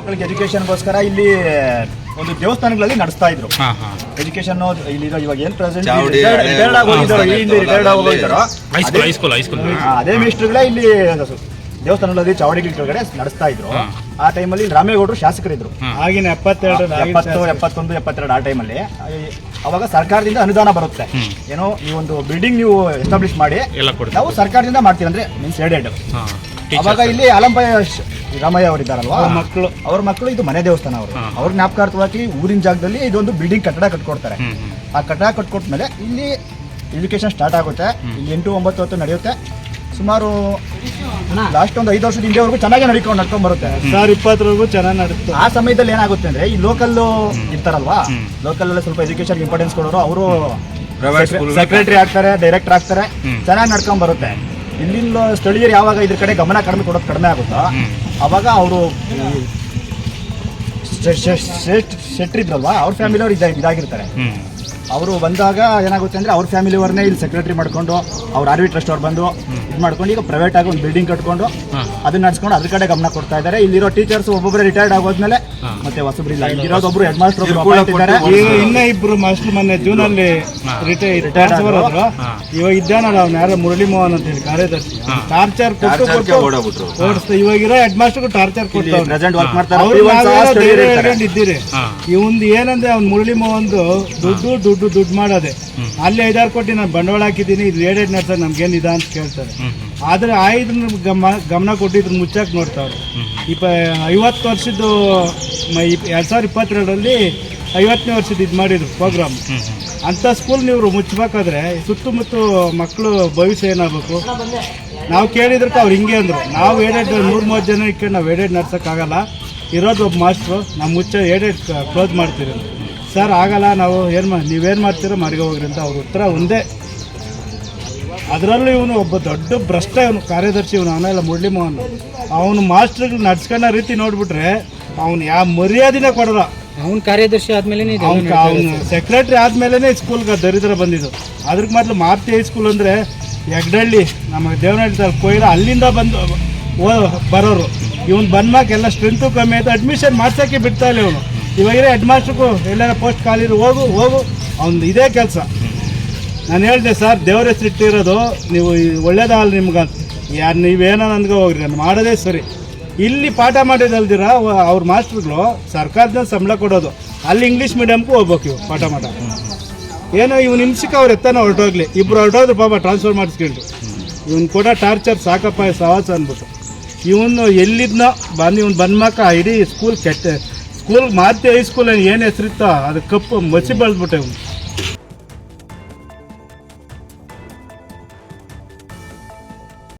ಮಕ್ಕಳಿಗೆ ಎಜುಕೇಶನ್ಗೋಸ್ಕರ ಇಲ್ಲಿ ಒಂದು ದೇವಸ್ಥಾನಗಳಲ್ಲಿ ನಡೆಸ್ತಾ ಇದ್ರು. ಹಾ ಹಾ. ಎಜುಕೇಶನ್ ಇಲ್ಲಿರೋ ಇವಾಗ ಏನ್ ಪ್ರೆಸೆಂಟ್ ರಿಟೈರ್ಡ್ ಈ ಹಿಂದೆ ಅದೇ ಮಿನಿಸ್ಟರ್ಗಳೇ ಇಲ್ಲಿ ದೇವಸ್ಥಾನಗಳಲ್ಲಿ ಚಾವಡಿ ಕೆಳಗಡೆ ನಡೆಸ್ತಾ ಇದ್ರು. ಆ ಟೈಮಲ್ಲಿ ರಾಮೇಗೌಡರು ಶಾಸಕರಿದ್ರು. ಆಗಿನ ಎಪ್ಪತ್ತೆರಡು ಎಪ್ಪತ್ತು ಎಪ್ಪತ್ತೊಂದು ಎಪ್ಪತ್ತೆರಡು ಆ ಟೈಮಲ್ಲಿ ಅವಾಗ ಸರ್ಕಾರದಿಂದ ಅನುದಾನ ಬರುತ್ತೆ. ಏನೋ ಈ ಒಂದು ಬಿಲ್ಡಿಂಗ್ ನೀವು ಎಸ್ಟಾಬ್ಲಿಷ್ ಮಾಡಿ ನಾವು ಸರ್ಕಾರದಿಂದ ಮಾಡ್ತೀವಿ ಅಂದ್ರೆ ಮೀನ್ಸ್ ಏಡೆಡ್ ಹಾ. ಅವಾಗ ಇಲ್ಲಿ ಆಲಂಬಯ್ಯ ರಾಮಯ್ಯ ಅವರಿದ್ದಾರಲ್ವಾ? ಮಕ್ಕಳು. ಅವ್ರ ಮಕ್ಕಳು ಇದು ಮನೆ ದೇವಸ್ಥಾನ ಅವರು. ಅವ್ರ ಜ್ಞಾಪಕಾರ್ಥವಾಗಿ ಊರಿನ ಜಾಗದಲ್ಲಿ ಇದೊಂದು ಬಿಲ್ಡಿಂಗ್ ಕಟ್ಟಡ ಕಟ್ಕೊಡ್ತಾರೆ. ಆ ಕಟ್ಟಡ ಕಟ್ಕೊಟ್ಮೇಲೆ ಇಲ್ಲಿ ಎಜುಕೇಶನ್ ಸ್ಟಾರ್ಟ್ ಆಗುತ್ತೆ. ಇಲ್ಲಿ ಎಂಟು ಒಂಬತ್ತು ಹೊತ್ತು ನಡೆಯುತ್ತೆ. ಸುಮಾರು ಲಾಸ್ಟ್ ಒಂದು ಐದು ವರ್ಷದ ಹಿಂದೆವರೆಗೂ ಚೆನ್ನಾಗಿ ನಡ್ಕೊಂಡು ನಡ್ಕೊಂಡ್ ಬರುತ್ತೆ. ಸಾವಿರ ಇಪ್ಪತ್ತರವರೆಗೂ ಚೆನ್ನಾಗಿ ನಡೀತು. ಆ ಸಮಯದಲ್ಲಿ ಏನಾಗುತ್ತೆ ಅಂದ್ರೆ ಈ ಲೋಕಲ್ ಇರ್ತಾರಲ್ವಾ. ಲೋಕಲ್ ಅಲ್ಲಿ ಸ್ವಲ್ಪ ಎಜುಕೇಶನ್ ಇಂಪಾರ್ಟೆನ್ಸ್ ಕೊಡೋರು ಅವರು ಸೆಕ್ರೆಟರಿ ಆಗ್ತಾರೆ ಡೈರೆಕ್ಟರ್ ಆಗ್ತಾರೆ ಚೆನ್ನಾಗಿ ನಡ್ಕೊಂಡ್ ಬರುತ್ತೆ. ಇಲ್ಲಿನ ಸ್ಥಳೀಯರು ಯಾವಾಗ ಇದ್ರ ಕಡೆ ಗಮನ ಕಡಿಮೆ ಕೊಡೋದು ಕಡಿಮೆ ಆಗುತ್ತಾ. ಅವಾಗ ಅವರು ಸೆಟ್ ಇದ್ರಲ್ವಾ ಅವ್ರ ಫ್ಯಾಮಿಲಿ ಅವ್ರು ಇದಾಗಿರ್ತಾರೆ. ಅವರು ಬಂದಾಗ ಏನಾಗುತ್ತೆ ಅಂದ್ರೆ ಅವ್ರ ಫ್ಯಾಮಿಲಿ ಅವ್ರನ್ನೇ ಇಲ್ಲಿ ಸೆಕ್ರೆಟರಿ ಮಾಡ್ಕೊಂಡು ಅವ್ರ ಆರ್ವಿ ಟ್ರಸ್ಟ್ ಅವ್ರು ಬಂದು ಇದು ಮಾಡ್ಕೊಂಡು ಈಗ ಪ್ರೈವೇಟ್ ಆಗಿ ಒಂದು ಬಿಲ್ಡಿಂಗ್ ಕಟ್ಕೊಂಡು ಅದನ್ನ ನಡ್ಸ್ಕೊಂಡು ಅದ್ರ ಕಡೆ ಗಮನ ಕೊಡ್ತಾ ಇದ್ದಾರೆ. ಇಲ್ಲಿರೋ ಟೀಚರ್ಸ್ ಒಬ್ಬೊಬ್ಬರು ರಿಟೈರ್ಡ್ ಆಗೋದ್ಮೇಲೆ. ಮತ್ತೆ ಹೊಸಬ್ರು ಇಲ್ಲ. ಇಲ್ಲಿರೋದು ಒಬ್ರು ಹೆಡ್ ಮಾಸ್ಟರ್ ಇನ್ನೇ ಇಬ್ರು ಮಾಸ್ಟರ್ ಮೊನ್ನೆ ಜೂನ್ ಅಲ್ಲಿ ರಿಟೈರ್ಡ್ ರಿಟೈರ್ Retired ಟ್ರಾನ್ಸ್ಫರ್ ಆದ್ರು. ಆದ್ರು. ಇವಾಗ ಇದ್ದಾನಲ್ಲ ಅವ್ನು ಯಾರೋ ಮುರಳಿ ಮೋಹನ್ ಅಂತ ಹೇಳಿ ಕಾರ್ಯದರ್ಶಿ. ಟಾರ್ಚರ್ ಕೊಟ್ಟು ಇವಾಗ ಇವಾಗಿರೋ ಹೆಡ್ ಮಾಸ್ಟರ್ ಟಾರ್ಚರ್ ಕೊಟ್ಟು ಪ್ರೆಸೆಂಟ್ ವರ್ಕ್ ಮಾಡ್ತಾರೆ. ಅವ್ರು P1 ಸಹ ನಾವೆಲ್ಲ ಸ್ಥಳೀಯರು ಧೈರ್ಯ ಇರ್ತಾರೆ. ಹೇಳ್ಕೊಂಡು ಇದ್ದೀರಿ ಇವಂದು ಏನಂದ್ರೆ ಅವ್ನು ಮುರಳಿ ಮೋಹನ್ ದುಡ್ಡು ದುಡ್ಡು ದುಡ್ಡು ಮಾಡೋದೆ. ಅಲ್ಲಿ ಐದಾರು ಕೋಟಿ ನಾನು ಬಂಡವಾಳ ಹಾಕಿದ್ದೀನಿ ಇದು ಏಡೆಡ್ ನಡೆಸ ನಮ್ಗೇನು ಇದೆ ಅಂತ ಕೇಳ್ತಾರೆ. ಆದರೆ ಹ್ಮ್. ಆದ್ರೆ ಆ ಇದನ್ನ ಗಮ ಗಮನ ಕೊಟ್ಟಿದ್ರು ಮುಚ್ಚಾಕ್ ನೋಡ್ತಾವ್ರು. ಇಪ್ಪ ಐವತ್ತು ವರ್ಷದ್ದು ಎರಡು ಸಾವಿರದ ಇಪ್ಪತ್ತೆರಡರಲ್ಲಿ ಐವತ್ತನೇ ವರ್ಷದ ಇದು ಮಾಡಿದ್ರು ಪ್ರೋಗ್ರಾಮ್. ಅಂಥ ಸ್ಕೂಲ್ ನೀವು ಮುಚ್ಚಬೇಕಾದ್ರೆ ಸುತ್ತಮುತ್ತ ಮಕ್ಕಳು ಭವಿಷ್ಯ ಏನಾಗಬೇಕು? ನಾವು ಕೇಳಿದ್ರಕ್ಕ ಅವ್ರು ಹಿಂಗೆ ಅಂದರು. ನಾವು ಏಡೆಡ್ ನೂರು ಮೂವತ್ತು ಜನ ಇಟ್ಕೊಂಡು ನಾವು ಏಡೆಡ್ ನಡ್ಸೋಕ್ಕಾಗಲ್ಲ ಇರೋದು ಒಬ್ಬ ಮಾಸ್ಟ್ರು ನಾವು ಮುಚ್ಚ ಏಡೆಡ್ ಕ್ಲೋಸ್ ಮಾಡ್ತೀರಿ ಅಂತ. ಸರ್ ಆಗಲ್ಲ ನಾವು ಏನು ಮಾ ನೀವೇನು ಮಾಡ್ತೀರೋ ಮಾರ್ಗ ಹೋಗ್ರಿ ಅಂತ ಅವ್ರ ಉತ್ತರ ಒಂದೇ. ಅದರಲ್ಲೂ ಇವನು ಒಬ್ಬ ದೊಡ್ಡ ಭ್ರಷ್ಟ ಇವನು ಕಾರ್ಯದರ್ಶಿ ಇವನು ಅವನೆಲ್ಲ ಮುರಳಿ ಮೋಹನ್. ಅವನು ಮಾಸ್ಟರ್ಗಳು ನಡ್ಸ್ಕೊಂಡ ರೀತಿ ನೋಡ್ಬಿಟ್ರೆ ಅವನು ಯಾವ ಮರ್ಯಾದಿನೇ ಕೊಡಲ್ಲ. ಅವನು ಕಾರ್ಯದರ್ಶಿ ಆದ್ಮೇಲೆ ಅವ್ನು ಸೆಕ್ರೆಟ್ರಿ ಆದ್ಮೇಲೆ ಸ್ಕೂಲ್ಗೆ ದರಿದ್ರ ಬಂದಿದ್ದು. ಅದಕ್ಕೆ ಮೊದಲು ಮಾರುತಿ ಹೈಸ್ಕೂಲ್ ಅಂದರೆ ಎಗ್ಡಳ್ಳಿ ನಮ್ಮ ದೇವನಹಳ್ಳಿ ಸರ್ ಕೊಯ್ಲ ಅಲ್ಲಿಂದ ಬಂದು ಓ- ಬರೋರು. ಇವನು ಬಂದ್ಮಾಕೆಲ್ಲ ಸ್ಟ್ರೆಂತು ಕಮ್ಮಿ ಆಯಿತು. ಅಡ್ಮಿಷನ್ ಮಾಡ್ಸೋಕ್ಕೆ ಬಿಡ್ತಾ ಇಲ್ಲ ಇವನು. ಇವಾಗಿರೋ ಹೆಡ್ ಮಾಸ್ಟ್ರಿಗೂ ಎಲ್ಲಾರ ಪೋಸ್ಟ್ ಖಾಲಿರು, ಹೋಗು ಹೋಗು. ಅವ್ನು ಇದೇ ಕೆಲಸ. ನಾನು ಹೇಳಿದೆ, ಸರ್, ದೇವ್ರ ಹೆಸರು ಇಟ್ಟಿರೋದು, ನೀವು ಒಳ್ಳೇದಾಗಲ್ಲ ನಿಮ್ಗೆ ಯಾರು, ನೀವೇನೋ ನನಗೆ ಹೋಗ್ರಿ, ನಾನು ಮಾಡೋದೇ ಸರಿ. ಇಲ್ಲಿ ಪಾಠ ಮಾಡಿದಲ್ದಿರ ಅವ್ರ ಮಾಸ್ಟ್ರುಗಳು ಸರ್ಕಾರದಿಂದ ಸಂಬಳ ಕೊಡೋದು. ಅಲ್ಲಿ ಇಂಗ್ಲೀಷ್ ಮೀಡಿಯಮ್ಗೂ ಹೋಗ್ಬೇಕು ಇವು ಪಾಠ ಮಾಡ. ಏನೋ ಇವ್ನು ಹಿಂಸಕ್ಕೆ ಅವ್ರು ಎತ್ತಾನ ಹೊರಟೋಗ್ಲಿ. ಇಬ್ರು ಹೊರಟೋದ್ರು ಪಾಪ ಟ್ರಾನ್ಸ್ಫರ್ ಮಾಡಿಸ್ಕೊಂಡು ಇವ್ನು ಕೂಡ ಟಾರ್ಚರ್ ಸಾಕಪ್ಪ, ಸವಾಸ ಅಂದ್ಬಿಟ್ಟು. ಇವನು ಎಲ್ಲಿದ್ನೋ ಬಂದು, ಇವ್ನು ಬಂದ್ಮಾಕ ಇಡೀ ಸ್ಕೂಲ್ ಕೆಟ್ಟ ಸ್ಕೂಲ್ ಮಾರುತಿ ಹೈಸ್ಕೂಲ್ ಏನು ಹೆಸರಿತ್ತ ಅದು ಕಪ್ಪು ಮಸಿ ಬೆಳೆದ್ಬಿಟ್ಟೆ